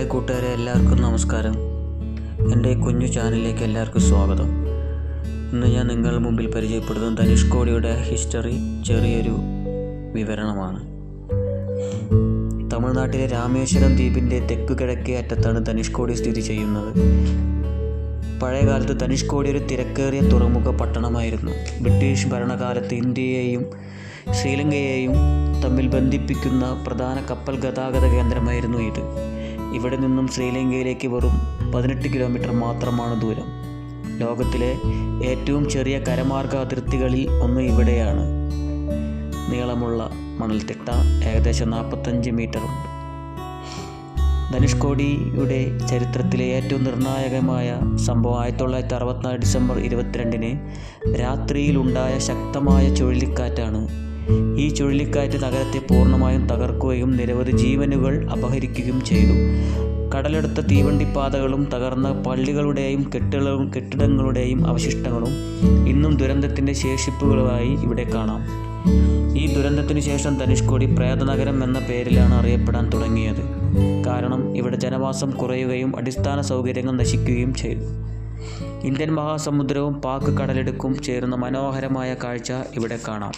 Hi കൂട്ടുകാരെ എല്ലാവർക്കും നമസ്കാരം. എന്റെ കുഞ്ഞു ചാനലിലേക്ക് എല്ലാവർക്കും സ്വാഗതം. ഇന്ന് ഞാൻ നിങ്ങളുടെ മുമ്പിൽ പരിചയപ്പെടുത്തുന്ന ധനുഷ് കോടിയുടെ ഹിസ്റ്ററി ചെറിയൊരു വിവരണമാണ്. തമിഴ്നാട്ടിലെ രാമേശ്വരം ദ്വീപിന്റെ തെക്കു കിഴക്കേ അറ്റത്താണ് ധനുഷ്കോടി സ്ഥിതി ചെയ്യുന്നത്. പഴയകാലത്ത് ധനുഷ്കോടി ഒരു തിരക്കേറിയ തുറമുഖ പട്ടണമായിരുന്നു. ബ്രിട്ടീഷ് ഭരണകാലത്ത് ഇന്ത്യയെയും ശ്രീലങ്കയെയും തമ്മിൽ ബന്ധിപ്പിക്കുന്ന പ്രധാന കപ്പൽ ഗതാഗത കേന്ദ്രമായിരുന്നു ഇത്. ഇവിടെ നിന്നും ശ്രീലങ്കയിലേക്ക് വെറും പതിനെട്ട് കിലോമീറ്റർ മാത്രമാണ് ദൂരം. ലോകത്തിലെ ഏറ്റവും ചെറിയ കരമാർഗ അതിർത്തികളിൽ ഒന്ന് ഇവിടെയാണ്. നീളമുള്ള മണൽത്തിട്ട ഏകദേശം നാൽപ്പത്തഞ്ച് മീറ്റർ ഉണ്ട്. ധനുഷ്കോടിയുടെ ചരിത്രത്തിലെ ഏറ്റവും നിർണായകമായ സംഭവം ആയിരത്തി തൊള്ളായിരത്തി അറുപത്തിനാല് ഡിസംബർ ഇരുപത്തിരണ്ടിന് രാത്രിയിലുണ്ടായ ശക്തമായ ചുഴലിക്കാറ്റാണ് ഈ ചുഴലിക്കാറ്റ് നഗരത്തെ പൂർണമായും തകർക്കുകയും നിരവധി ജീവനുകൾ അപഹരിക്കുകയും ചെയ്തു. കടലെടുത്ത തീവണ്ടിപ്പാതകളും തകർന്ന പള്ളികളുടെയും കെട്ടിടവും കെട്ടിടങ്ങളുടെയും അവശിഷ്ടങ്ങളും ഇന്നും ദുരന്തത്തിന്റെ ശേഷിപ്പുകളായി ഇവിടെ കാണാം. ഈ ദുരന്തത്തിനു ശേഷം ധനുഷ്കോടി പ്രേതനഗരം എന്ന പേരിലാണ് അറിയപ്പെടാൻ തുടങ്ങിയത്. കാരണം ഇവിടെ ജനവാസം കുറയുകയും അടിസ്ഥാന സൗകര്യങ്ങൾ നശിക്കുകയും ചെയ്തു. ഇന്ത്യൻ മഹാസമുദ്രവും പാക്ക് കടലിടുക്കും ചേരുന്ന മനോഹരമായ കാഴ്ച ഇവിടെ കാണാം.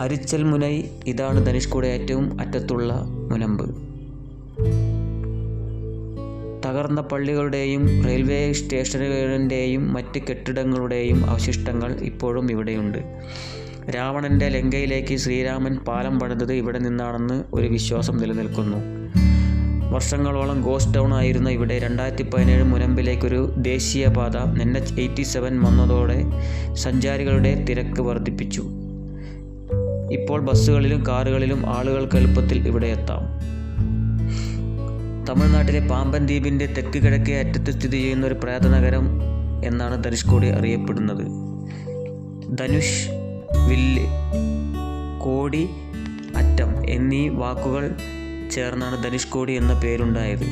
അരിച്ചൽ മുനൈ ഇതാണ് ധനുഷ്കോടെ ഏറ്റവും അറ്റത്തുള്ള മുനമ്പ്. തകർന്ന പള്ളികളുടെയും റെയിൽവേ സ്റ്റേഷനുകളുടെയും മറ്റ് കെട്ടിടങ്ങളുടെയും അവശിഷ്ടങ്ങൾ ഇപ്പോഴും ഇവിടെയുണ്ട്. രാവണന്റെ ലങ്കയിലേക്ക് ശ്രീരാമൻ പാലം പണിതത് ഇവിടെ നിന്നാണെന്ന് ഒരു വിശ്വാസം നിലനിൽക്കുന്നു. വർഷങ്ങളോളം ഗോസ്റ്റ് ടൗൺ ആയിരുന്ന ഇവിടെ രണ്ടായിരത്തി പതിനേഴ് മുനമ്പിലേക്കൊരു ദേശീയപാത എൻ എച്ച് എയ്റ്റി സെവൻ വന്നതോടെ സഞ്ചാരികളുടെ തിരക്ക് വർദ്ധിപ്പിച്ചു. ഇപ്പോൾ ബസ്സുകളിലും കാറുകളിലും ആളുകൾക്ക് എളുപ്പത്തിൽ ഇവിടെ എത്താം. തമിഴ്നാട്ടിലെ പാമ്പൻ ദ്വീപിന്റെ തെക്ക് കിഴക്കേ അറ്റത്ത് സ്ഥിതി ചെയ്യുന്ന ഒരു പ്രേതനഗരം എന്നാണ് ധനുഷ്കോടി അറിയപ്പെടുന്നത്. ധനുഷ് വില്ല് കോടി അറ്റം എന്നീ വാക്കുകൾ ചേർന്നാണ് ധനുഷ്കോടി എന്ന പേരുണ്ടായത്.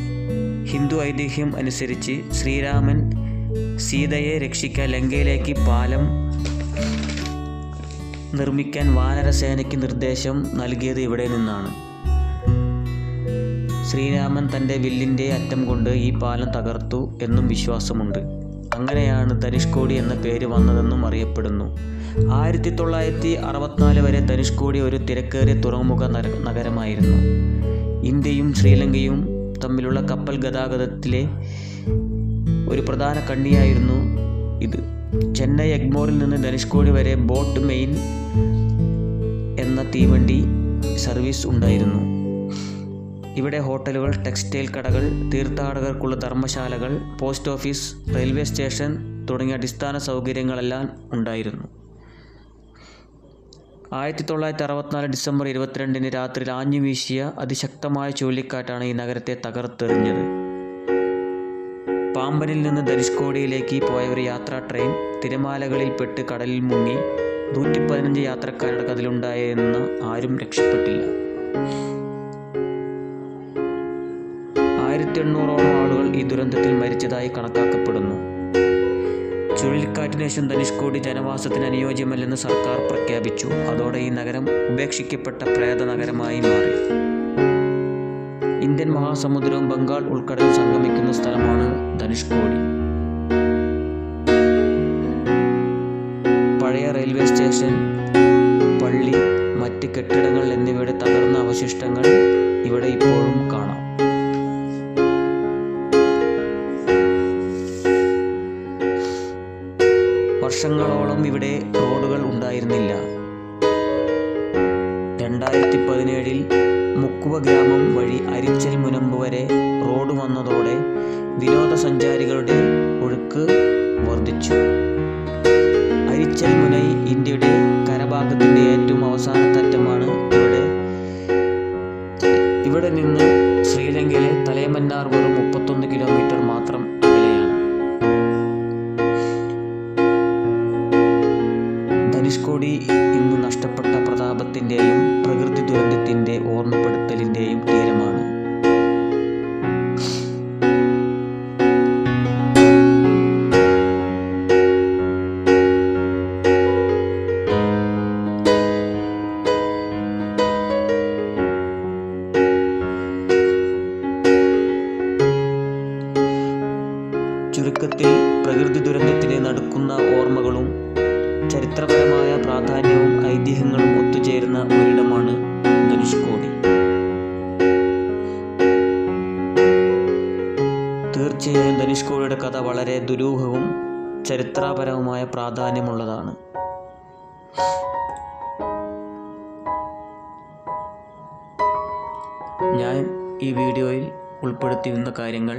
ഹിന്ദു ഐതിഹ്യം അനുസരിച്ച് ശ്രീരാമൻ സീതയെ രക്ഷിക്കാൻ ലങ്കയിലേക്ക് പാലം നിർമ്മിക്കാൻ വാനരസേനയ്ക്ക് നിർദ്ദേശം നൽകിയത് ഇവിടെ നിന്നാണ്. ശ്രീരാമൻ തന്റെ വില്ലിന്റെ അറ്റം കൊണ്ട് ഈ പാലം തകർത്തു എന്നും വിശ്വാസമുണ്ട്. അങ്ങനെയാണ് ധനുഷ്കോടി എന്ന പേര് വന്നതെന്നും അറിയപ്പെടുന്നു. ആയിരത്തി തൊള്ളായിരത്തി അറുപത്തിനാല് വരെ ധനുഷ്കോടി ഒരു തിരക്കേറിയ തുറമുഖ നഗരമായിരുന്നു. ഇന്ത്യയും ശ്രീലങ്കയും തമ്മിലുള്ള കപ്പൽ ഗതാഗതത്തിലെ ഒരു പ്രധാന കണ്ണിയായിരുന്നു ഇത്. ചെന്നൈ എഗ്മോറിൽ നിന്ന് ധനുഷ്കോടി വരെ ബോട്ട് മെയിൻ എന്ന തീവണ്ടി സർവീസ് ഉണ്ടായിരുന്നു. ഇവിടെ ഹോട്ടലുകൾ ടെക്സ്റ്റൈൽ കടകൾ തീർത്ഥാടകർക്കുള്ള ധർമ്മശാലകൾ പോസ്റ്റ് ഓഫീസ് റെയിൽവേ സ്റ്റേഷൻ തുടങ്ങിയ അടിസ്ഥാന സൗകര്യങ്ങളെല്ലാം ഉണ്ടായിരുന്നു. ആയിരത്തി തൊള്ളായിരത്തി അറുപത്തിനാല് ഡിസംബർ ഇരുപത്തിരണ്ടിന് രാത്രി ആഞ്ഞു വീശിയ അതിശക്തമായ ചുഴലിക്കാറ്റാണ് ഈ നഗരത്തെ തകർത്തെറിഞ്ഞത്. പാമ്പനിൽ നിന്ന് ധനുഷ്കോടിയിലേക്ക് പോയ ഒരു യാത്രാ ട്രെയിൻ തിരമാലകളിൽപ്പെട്ട് കടലിൽ മുങ്ങി നൂറ്റി പതിനഞ്ച് യാത്രക്കാരുടെ കഥയിലുണ്ടായെന്ന് ആരും രക്ഷപ്പെട്ടില്ല. ആയിരത്തി എണ്ണൂറോളം ആളുകൾ ഈ ദുരന്തത്തിൽ മരിച്ചതായി കണക്കാക്കപ്പെടുന്നു. ചുഴലിക്കാറ്റിന് ശേഷം ധനുഷ്കോടി ജനവാസത്തിന് അനുയോജ്യമല്ലെന്ന് സർക്കാർ പ്രഖ്യാപിച്ചു. അതോടെ ഈ നഗരം ഉപേക്ഷിക്കപ്പെട്ട പ്രേത നഗരമായി മാറി. ഇന്ത്യൻ മഹാസമുദ്രവും ബംഗാൾ ഉൾക്കടലും സംഗമിക്കുന്ന സ്ഥലമാണ് ധനുഷ്കോടി. റെയിൽവേ സ്റ്റേഷൻ പള്ളി മറ്റ് കെട്ടിടങ്ങൾ എന്നിവയുടെ തകർന്ന അവശിഷ്ടങ്ങൾ ഇവിടെ ഇപ്പോഴും കാണാം. വർഷങ്ങളോളം ഇവിടെ റോഡുകൾ ഉണ്ടായിരുന്നില്ല. രണ്ടായിരത്തി പതിനേഴിൽ മുക്കുവ ഗ്രാമം വഴി അരിച്ചൽ മുനമ്പ് വരെ റോഡ് വന്നതോടെ വിനോദസഞ്ചാരികളുടെ ഒഴുക്ക് വർദ്ധിച്ചു. ഇന്ത്യയുടെ കരഭാഗത്തിന്റെ ഏറ്റവും അവസാനത്തെ അറ്റമാണ് ഇവിടെ. ഇവിടെ നിന്ന് ശ്രീലങ്കയിലെ തലേമന്നാർ വെറും മുപ്പത്തൊന്ന് കിലോമീറ്റർ മാത്രം അകലെയാണ്. ധനുഷ്കോടി നടക്കുന്ന ഓർമ്മകളും ചരിത്രപരമായ പ്രാധാന്യവും ഐതിഹ്യങ്ങളും ഒത്തുചേരുന്ന ഒരിടമാണ് ധനുഷ്കോടി. തീർച്ചയായും ധനുഷ്കോടിയുടെ കഥ വളരെ ദുരൂഹവും ചരിത്രപരവുമായ പ്രാധാന്യമുള്ളതാണ്. ഞാൻ ഈ വീഡിയോയിൽ ഉൾപ്പെടുത്തിയിരുന്ന കാര്യങ്ങൾ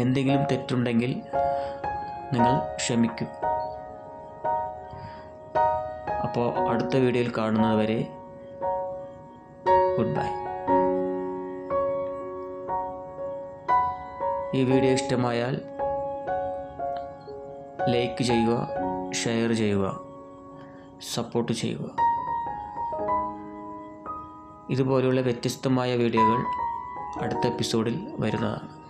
എന്തെങ്കിലും തെറ്റുണ്ടെങ്കിൽ നിങ്ങൾ ക്ഷമിക്കും. അപ്പോൾ അടുത്ത വീഡിയോയിൽ കാണുന്നതുവരെ ഗുഡ് ബൈ. ഈ വീഡിയോ ഇഷ്ടമായാൽ ലൈക്ക് ചെയ്യുക ഷെയർ ചെയ്യുക സപ്പോർട്ട് ചെയ്യുക. ഇതുപോലെയുള്ള വ്യത്യസ്തമായ വീഡിയോകൾ അടുത്ത എപ്പിസോഡിൽ വരുന്നതാണ്.